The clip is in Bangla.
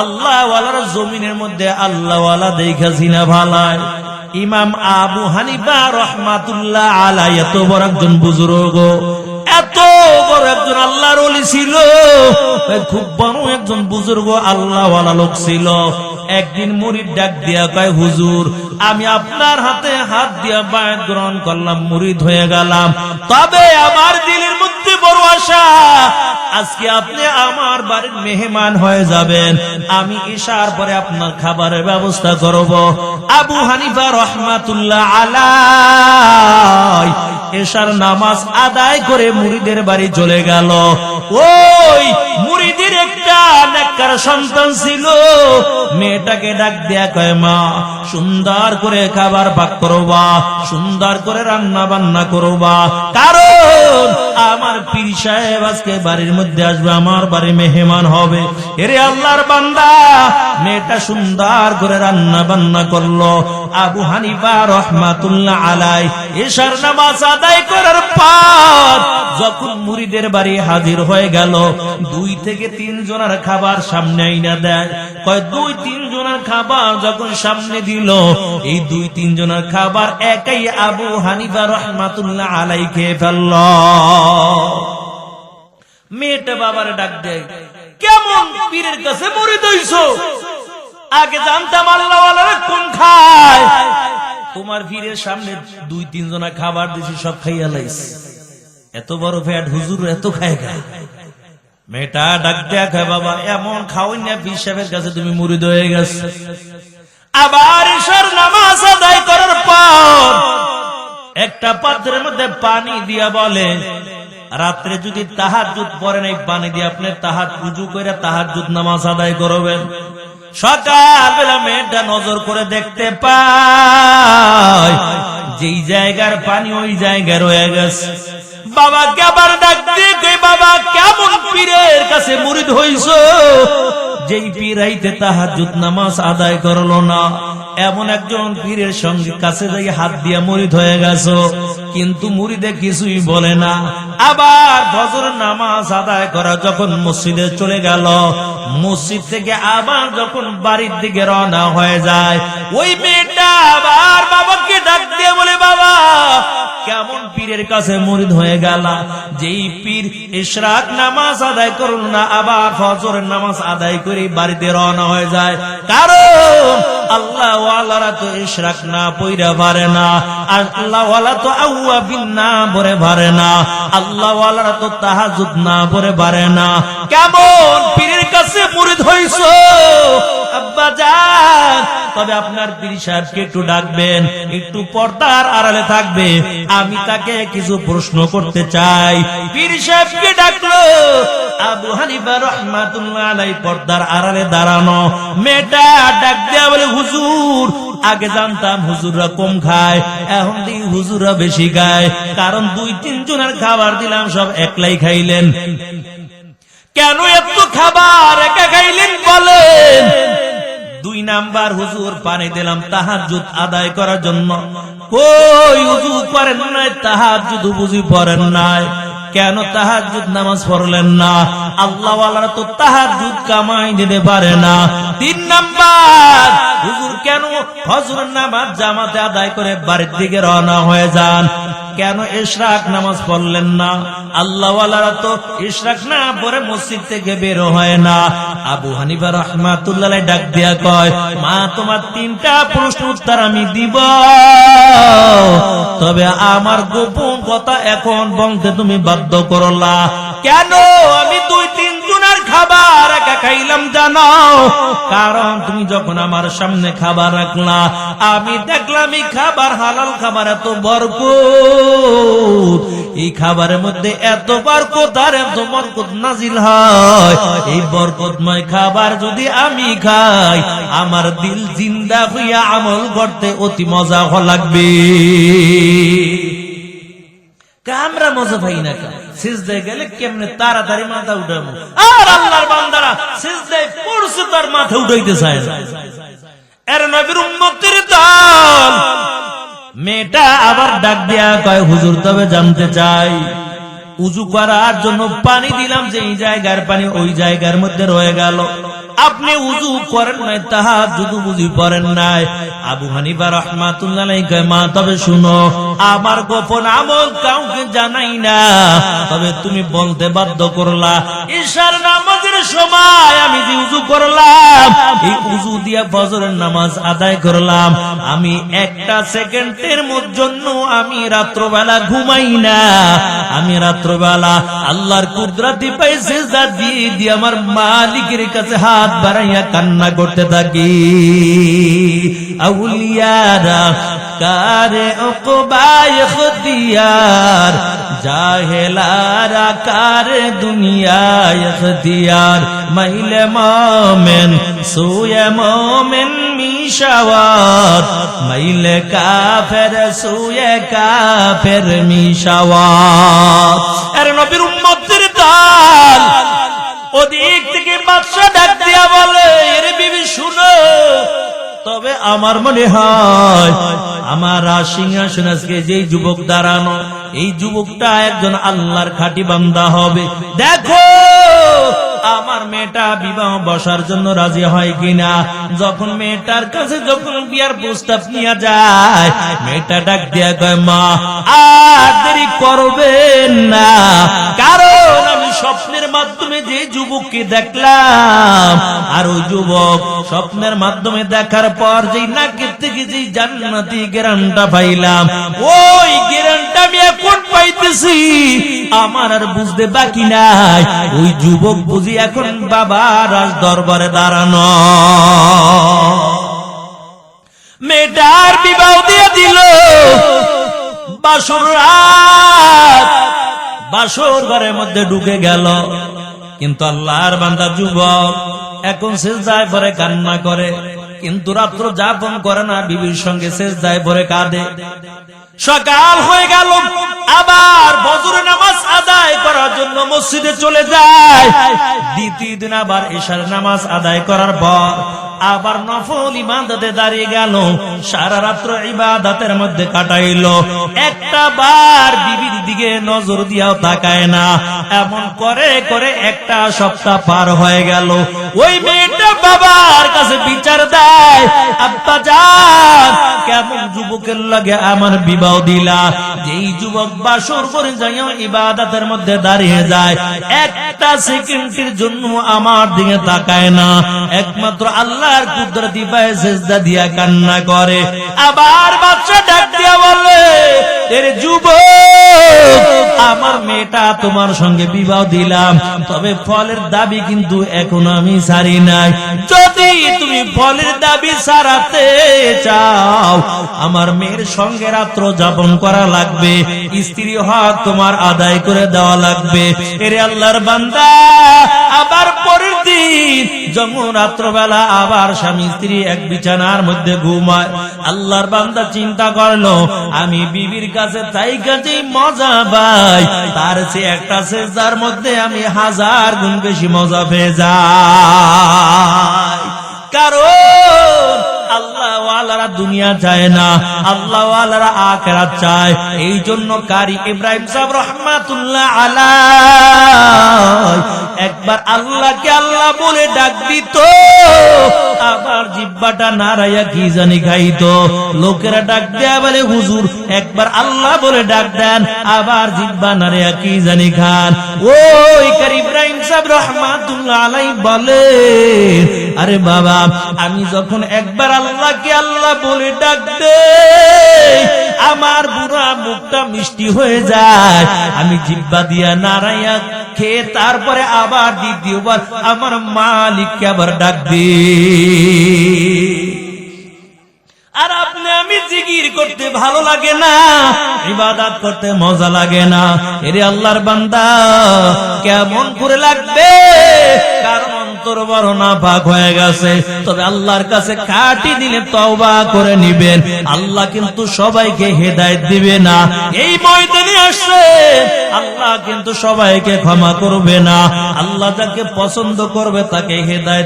আল্লাহওয়ালার জমিনের মধ্যে আল্লাহওয়ালা দেখাছি না ভালায়। ইমাম আবু হানিফা রহমাতুল্লাহ আলাই এত বড় একজন বুজুর্গ, এত বড় একজন আল্লাহর ছিল। খুব বড় একজন বুজুর্গ আল্লাহওয়ালা লোক ছিল। একদিন মুড়ির ডাক দিয়া কয়, হুজুর, আমি আপনার হাতে হাত দিয়া বায়াত গ্রহণ করলাম, মুড়িদ হয়ে গেলাম। তবে আমার দিলের আজকে আপনি আমার বাড়ির মেহমান হয়ে যাবেন। আমি ঈশার পরে আপনার খাবারের ব্যবস্থা করব। আবু হানিফা রহমাতুল্লাহ আলাই এশার নামাজ আদায় করে মুড়িদের বাড়ি চলে গেল। ওই মুড়িদের একটা সন্তান ছিল। মেয়েটাকে ডাক দেয়া কয়, মা, সুন্দর করে খাবার পাক করবা, সুন্দর করে রান্না বান্না করবা। কারণ পীর সাহেব আজকে বাড়ির মধ্যে আসবে, আমার বাড়ি মেহমান হবে। এরে আল্লাহর বান্দা, মেয়েটা সুন্দর করে রান্না বান্না করল। আবু হানিফা রহমাতুল্লাহ আলাই এশার নামাজ আদায় করার পর যখন মুড়িদের বাড়ি হাজির হয়ে গেল, দুই থেকে তিন জনের খাবার সামনে আইনা দেয়। কয়, দুই, তিন জনের খাবার যখন সামনে দিল, এই দুই, তিন জনের খাবার একাই আবু হানিফা রহমাতুল্লাহ আলাই খেয়ে ফেলল। মেয়েটা বাবার ডাক দেয়, কেমন পীরের কাছে মরে দইছ? আগে জানতাম আল্লাহ কোন খায়। তোমার পীরের সামনে দুই তিন জনা খাবার দিছি, সব খাইয়া লাইছে। এত বড় ফ্যাট হুজুর এত খায় খায় মেয়েটা ডাক দেয়া খায়, বাবা, এমন খাওয়াই না, পীর সাহেবের কাছে তুমি মুরিদ হয়ে গেছে। আবার ঈশ্বর নামাজ আদায় করার পর একটা পাত্রের মধ্যে পানি দিয়া বলে রাত্রে যদি তাহার জুত পড়েন এই পানি দিয়ে আপনি তাহার পুজো করে তাহার জুত নামাজ আদায় করবেন। সকালবেলা মেয়েটা নজর করে দেখতে পায়, যেই জায়গার পানি ওই জায়গায় রয়ে গেছে। বাবা কেবার বাবা, কেমন পীরের কাছে মুরিদ হইছ? যেই পীর আইতে নামাজ আদায় করল না এমন একজন পীরের সঙ্গে কাছে যাই হাত দিয়া মুরিদ হয়ে গেছো। কিন্তু মুরিদে কিছুই বলে না। আবার ফজর নামাজ আদায় করা যখন মসজিদে চলে গেল, মসজিদ থেকে আবার যখন বাড়ির দিকে রওনা হয়ে যায়, ওই মেয়েটা আবার বাবাকে ডাক দিয়ে বলে, বাবা, কেমন পীরের কাছে মরিদ হয়ে গেল? যেই পীর ইশরাক নামাজ আদায় করুন না, আবার ফজরের নামাজ আদায় করে বাড়িতে রওনা হয়ে যায়। কারণ আল্লাহ তো ইশরাক না পইরা পারে না আর আল্লাহ ওয়ালা তো আউয়াবিন না পরে পারে না আল্লাহ ওয়ালারা তো তাহাজুদ না পরে পারে না। কেমন পীরের কাছে মুরিদ হইছো? তবে আপনার পীর সাহেবকে একটু ডাকবেন, একটু পর্দার আড়ালে থাকবে। আমি তাকে কিছু প্রশ্ন করতে চাই। পীর সাহেবকে ডাকলো, আবু হানিফা রহমাতুল্লাহ পর্দার আড়ালে দাঁড়ানো। মেয়েটা ডাক দেয়া বলে, হুজুর, আগে জানতাম হুজুররা কম খায়, এখন দিন হুজুররা বেশি খায়। কারণ দুই, তিন জনের খাবার দিলাম, সব একলাই খাইলেন। কেন এত খাবার একা খাইলেন বলেন? দুই নাম্বার হুজুর পানি দিলাম তাহার জুত আদায় করার জন্য। কই হুজুর করেন নাই তাহার জুত বুঝি পড়েন নাই। কেন তাহার জুত নামাজ পড়লেন না? আল্লাহ তো তাহার জুত কামাই দিতে পারে না। তিন নাম্বার হুজুর কেন হজুর নামাজ জামাতে আদায় করে বাড়ির দিকে রওনা হয়ে যান? কেন ইশরাক নামাজ পড়লেন না? আল্লাহওয়ালারা তো ইশরাক না পরে মসজিদ থেকে বের হয় না। আবু হানিফা রহমাতুল্লাহ ডাক দিয়া কয়, মা, তোমার তিনটা প্রশ্ন উত্তর আমি দিব। তবে আমার গোপন কথা এখন বলতে তুমি বাধ্য করলা। কেন? আমি দুই তিন খাবার একা খাইলাম জানো? কারণ তুমি যখন আমার সামনে খাবার রাখলা, আমি দেখলাম খাবার, হালাল খাবার এত বরকত। এই খাবারের মধ্যে এত বরকত আর এত বরকত নাজিল হয়। এই বরকতময় খাবার যদি আমি খাই, আমার দিল জিন্দা হইয়া আমল করতে অতি মজা লাগবে। আমরা মজা পাই না কা সিজদায় গেলে কেমনে তাড়াতাড়ি মাথা উঠাবো? আর আল্লাহর বান্দারা সিজদায় পড়ছে তার মাথা উঠাইতে চায় এর নবীর উম্মতের দল। মেয়েটা আবার ডাক দিয়া কয়, হুজুর, তবে জানতে চাই, উজু করার জন্য পানি দিলাম যে এই জায়গার পানি ওই জায়গার মধ্যে রয়ে গেল। আপনি উজু করেন নাই তাহা যুদু বুঝি পড়েন নাই। আবু হানিফা রহমাতুল্লাহ মা, তবে শুনো, আমার গোপন আমল কাউকে জানাই না। তবে তুমি বলতে বাধ্য করলা, ঈশার নামাজের সময় আমি যে উজু করলাম, এই উজু নামাজ আদায় করলাম। আমি একটা সেকেন্ডের জন্য আমি রাত্রবেলা ঘুমাই না। আমি রাত্রবেলা আল্লাহর কুদরাতি পাই সেজদা দিয়ে দিয়ে আমার মালিকের কাছে হাত বাড়াইয়া কান্না করতে থাকি। আউলিয়ারা কারে ওকবায় খতিয়ার জাহেলারা কারে দুনিয়ায় খতিয়ার মাইলে মোমেন, সুয়ে মোমেন মিশাওয়াত, মাইলে কাফের, সুয়ে কাফের মিশাওয়াত। এর নবীর উম্মতের দল ওদিক থেকে বাদশা ডাক দিয়া বলে, এর বিবি, শুনো তবে আমার মনে হয়, আমার সিংহাসন আজকে যে যুবক দাঁড়ানো, এই যুবকটা একজন আল্লাহর খাঁটি বান্দা হবে। দেখো, আমার মেয়েটা বিবাহ বসার জন্য রাজি হয় কিনা? যখন মেয়েটার কাছে যখন বিয়ার প্রস্তাব নিয়ে যায়, মেয়েটা ডাক দিয়া কয়, মা, আর দেরি করবেন না। কারণ স্বপ্নের মাধ্যমে যে যুবককে দেখলাম, আর ওই যুবক স্বপ্নের মাধ্যমে দেখার পর যেই নাকের থেকে যেই জান্নাতি গেরানটা পাইলাম, ওই গেরানটা আমি এখন পাইতেছি। আমার আর বুঝতে বাকি নাই। ওই যুবক বুঝি এখন বাবা রাজ দরবারে দাঁড়ানো। মেয়েটার বিবাহ দিয়ে দিল। বাসর রাত বাসর ঘরের মধ্যে ঢুকে গেল। কিন্তু আল্লাহর বান্দা যুবক, এখন শেষ যায় পরে কান্না করে। কিন্তু রাত্র যাপন করে না, বিবির সঙ্গে শেষ যায় পরে কাঁদে। সকাল হয়ে গেল, আবার বজর নামাজ আদায় করার জন্য মসজিদে চলে যায়। দ্বিতীয় দিন আবার এশার নামাজ আদায় করার পর আবার নফল ইবাদতে দাঁড়িয়ে গেল, সারা রাত্র ইবাদতের মধ্যে কাটাইল। একটা বার বিবির দিকে নজর দিয়াও তাকায় না। এমন করে করে একটা সপ্তাহ পার হয়ে গেল। ওই মেয়েটা বাবার কাছে বিচার দেয়, আব্বা যান কেমন যুবকের লাগে আমার বিবাহ দিলা? যেই যুবক বাসর করে যাইও ইবাদতের মধ্যে দাঁড়িয়ে যায়, একটা সেকেন্ডের জন্য আমার দিকে তাকায় না। একমাত্র আল্লাহর কুদরতি পায়ে সেজদা দিয়া কান্না করে। আবার বাচ্চা ডাক দিয়া বলে, এর যুবক, আমার মেয়েটা তোমার সঙ্গে বিবাহ দিলাম, তবে ফলের দাবি কিন্তু এখনও আমি সারি নাই। যদি তুমি ফলের দাবি সারাতে চাও, আমার মেয়ের সঙ্গে রাত্র যাপন করা লাগবে, স্ত্রী হক তোমার আদায় করে দেওয়া লাগবে। এরে আল্লাহর বান্দা, আবার পরের দিন যখন রাত্রবেলা আবার স্বামী স্ত্রী এক বিছানার মধ্যে ঘুমায়। আল্লাহর বান্দা চিন্তা করল, আমি বিবির কাছে তাই কাছেই মজা পাই। তার সে একটা সেজার মধ্যে আমি হাজার গুণ বেশি মজা পেয়ে যাই। কারণ আল্লাহ ওয়ালারা দুনিয়া চায় না আল্লাহ ওয়ালারা আখেরাত চায়। এই জন্য কারি ইব্রাহিম সাহেব রহমাতুল্লাহ আলাই একবার আল্লাহকে আল্লাহ বলে ডাক দিত, আবার জিব্বাটা নারাইয়া কি জানি খাইতো। লোকেরা ডাক দেয়া বলে, হুজুর, একবার আল্লাহ বলে ডাক দেন, আবার জিব্বা নারাইয়া কি জানি খান। ওই কারি ইব্রাহিম সাহেব রহমাতুল্লাহ আলাই বলে, আরে বাবা, আমি যখন একবার আল্লাহকে আল্লাহ বলে ডাক দে। আমার বুড়া মুখটা মিষ্টি হয়ে যায়। আমি জিব্বা দিয়া নারাইয়া খেয়ে তারপরে আবার দ্বিতীয়বার আমার মালিককে আবার ডাক আর আপনি, আমি জিগির করতে ভালো লাগে না, ইবাদত করতে মজা লাগে না। আল্লাহর বান্দা, কেমন করে লাগবে? কারণ বড় না ভাগ হয়ে গেছে। তবে আল্লাহর কাছে কাটি দিলে তওবা করে নিবেন। আল্লাহ কিন্তু সবাইকে হেদায়েত দিবে না। এই ময়দানে আসছে আল্লাহ কিন্তু সবাইকে ক্ষমা করবে না। আল্লাহ যাকে পছন্দ করবে তাকে হেদায়েত